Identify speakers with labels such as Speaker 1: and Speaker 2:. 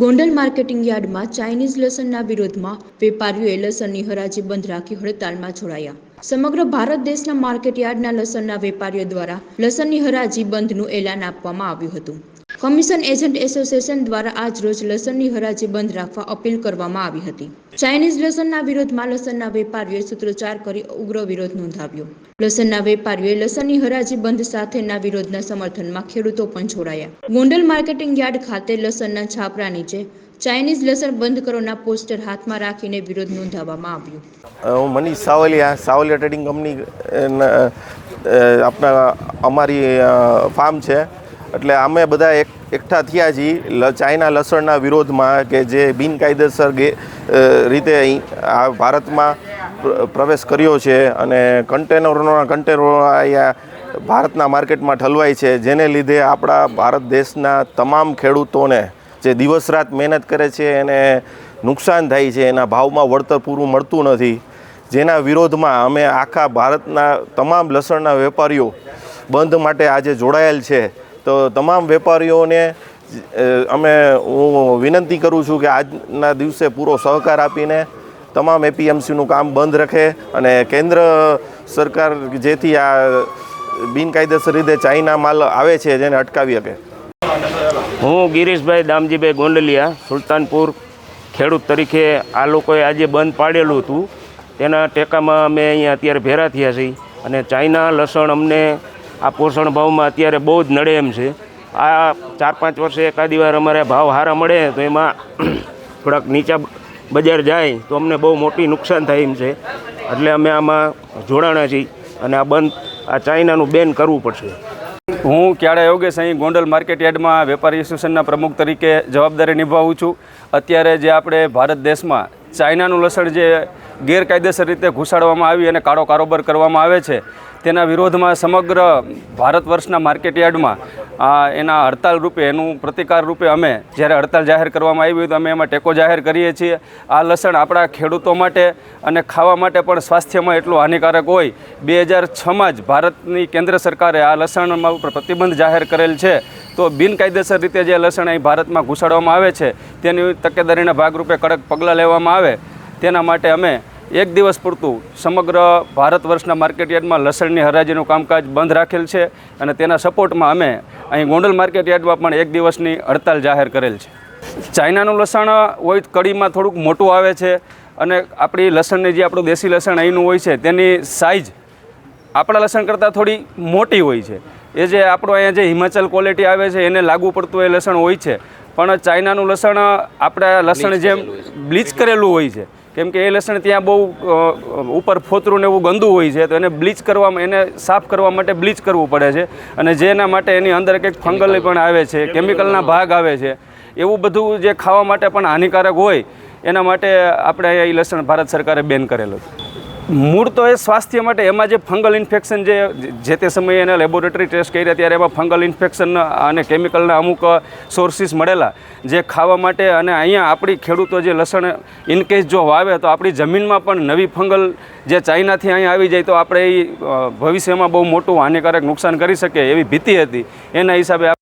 Speaker 1: Gondal marketing યાર્ડમાં Chinese લસણના વિરોધમાં વેપારીઓએ લસણની હરાજી બંધ રાખી હડતાલમાં જોડાયા સમગ્ર ભારત દેશના માર્કેટ યાર્ડના લસણના વેપારીઓ દ્વારા લસણની હરાજી બંધનું એલાન આપવામાં આવ્યું હતું. કમિશન એજન્ટ એસોસિએશન દ્વારા આજ રોજ લસણની હરાજી બંધ રાખવા અપીલ કરવામાં આવી હતી. ચાઇનીઝ લસણના વિરોધમાં લસણના વેપારીઓએ સૂત્રોચ્ચાર કરી ઉગ્ર વિરોધ નોંધાવ્યો. લસણના વેપારીઓએ લસણની હરાજી બંધ સાથેના વિરોધના સમર્થનમાં ખેડૂતો પણ જોડાયા. ગોંડલ માર્કેટિંગ યાર્ડ ખાતે લસણના છાપરા નીચે ચાઇનીઝ લસણ બંધ કરોના પોસ્ટર હાથમાં રાખીને વિરોધ નોંધાવવામાં આવ્યો.
Speaker 2: હું મનીષ સાવલિયા સાવલિયા ટ્રેડિંગ કંપની આપણા અમારી ફાર્મ છે. એટલે અમે બધા એક એકઠા થયા છીએ ચાઇના લસણના વિરોધમાં કે જે બિનકાયદેસર રીતે અહીં આ ભારતમાં પ્રવેશ કર્યો છે અને કન્ટેનરોના કન્ટેનરો અહીંયા ભારતના માર્કેટમાં ઠલવાય છે. જેને લીધે આપણા ભારત દેશના તમામ ખેડૂતોને જે દિવસ રાત મહેનત કરે છે એને નુકસાન થાય છે. એના ભાવમાં વળતર પૂરું મળતું નથી. જેના વિરોધમાં અમે આખા ભારતના તમામ લસણના વેપારીઓ બંધ માટે આજે જોડાયેલ છે. તો તમામ વેપારીઓને અમે હું વિનંતી કરું છું કે આજના દિવસે પૂરો સહકાર આપીને તમામ એપીએમસીનું કામ બંધ રખે અને કેન્દ્ર સરકાર જેથી આ બિનકાયદેસર રીતે ચાઇના માલ આવે છે જેને અટકાવી શકે
Speaker 3: હું ગિરીશભાઈ દામજીભાઈ ગોંડલિયા, સુલતાનપુર ખેડૂત તરીકે આ લોકોએ આજે બંધ પાડેલું હતું. તેના ટેકામાં અમે અહીંયા અત્યારે ભેરા થયા છીએ અને ચાઇના લસણ અમને આ પોષણ ભાવમાં અત્યારે બહુ જ નડે એમ છે. આ ચાર પાંચ વર્ષે એકાદી વાર અમારે ભાવ સારા મળે તો એમાં થોડાક નીચા બજાર જાય તો અમને બહુ મોટી નુકસાન થાય એમ છે. એટલે અમે આમાં જોડાણા છીએ અને આ બંધ, આ ચાઇનાનું બેન કરવું પડશે.
Speaker 4: હું ક્યારે યોગેશ અહીં ગોંડલ માર્કેટ યાર્ડમાં વેપારી એસોસિએશનના પ્રમુખ તરીકે જવાબદારી નિભાવું છું. અત્યારે જે આપણે ભારત દેશમાં ચાઇનાનું લસણ જે ગેરકાયદેસર રીતે ઘૂસાડવામાં આવી અને કાળો કારોબાર કરવામાં આવે છે. તેના વિરોધમાં સમગ્ર ભારત વર્ષના માર્કેટ યાર્ડમાં આ એના હડતાલ રૂપે, એનું પ્રતિકાર રૂપે અમે જ્યારે હડતાલ જાહેર કરવામાં આવી હોય તો અમે એમાં ટેકો જાહેર કરીએ છીએ. આ લસણ આપણા ખેડૂતો માટે અને ખાવા માટે પણ સ્વાસ્થ્યમાં એટલું હાનિકારક હોય. બે હજાર છમાં જ ભારતની કેન્દ્ર સરકારે આ લસણમાં ઉપર પ્રતિબંધ જાહેર કરેલ છે. તો બિનકાયદેસર રીતે જે લસણ અહીં ભારતમાં ઘૂસાડવામાં આવે છે, તેની તકેદારીના ભાગરૂપે કડક પગલાં લેવામાં આવે. તેના માટે અમે એક દિવસ પૂરતું સમગ્ર ભારત વર્ષના માર્કેટ યાર્ડમાં લસણની હરાજીનું કામકાજ બંધ રાખેલ છે અને તેના સપોર્ટમાં અમે અહીં ગોંડલ માર્કેટ યાર્ડમાં પણ એક દિવસની હડતાલ જાહેર કરેલ છે. ચાઇનાનું લસણ હોય કડીમાં થોડુંક મોટું આવે છે અને આપણી લસણની જે આપણું દેશી લસણ અહીંનું હોય છે તેની સાઇઝ આપણા લસણ કરતાં થોડી મોટી હોય છે. એ જે આપણું અહીંયા જે હિમાચલ ક્વોલિટી આવે છે એને લાગુ પડતું એ લસણ હોય છે. પણ ચાઇનાનું લસણ આપણા લસણ જેમ બ્લીચ કરેલું હોય છે. કેમ કે એ લસણ ત્યાં બહુ ઉપર ફોતરું ને એવું ગંદુ હોય છે, તો એને બ્લીચ કરવામાં, એને સાફ કરવા માટે બ્લીચ કરવું પડે છે. અને જેના માટે એની અંદર કંઈક ફંગલ પણ આવે છે કેમિકલના ભાગ આવે છે. એવું બધું જે ખાવા માટે પણ હાનિકારક હોય, એના માટે આપણે એ લસણ ભારત સરકારે બેન કરેલું છે. મૂળ તો એ સ્વાસ્થ્ય માટે, એમાં જે ફંગલ ઇન્ફેક્શન જે જે તે સમયે એને લેબોરેટરી ટેસ્ટ કર્યા ત્યારે એમાં ફંગલ ઇન્ફેક્શન અને કેમિકલના અમુક સોર્સિસ મળેલા. જે ખાવા માટે અને અહીંયા આપણી ખેડૂતો જે લસણ ઇનકેસ જો વાવે તો આપણી જમીનમાં પણ નવી ફંગલ જે ચાઇનાથી અહીંયા આવી જાય તો આપણે એ ભવિષ્યમાં બહુ મોટું હાનિકારક નુકસાન કરી શકે એવી ભીતિ હતી. એના હિસાબે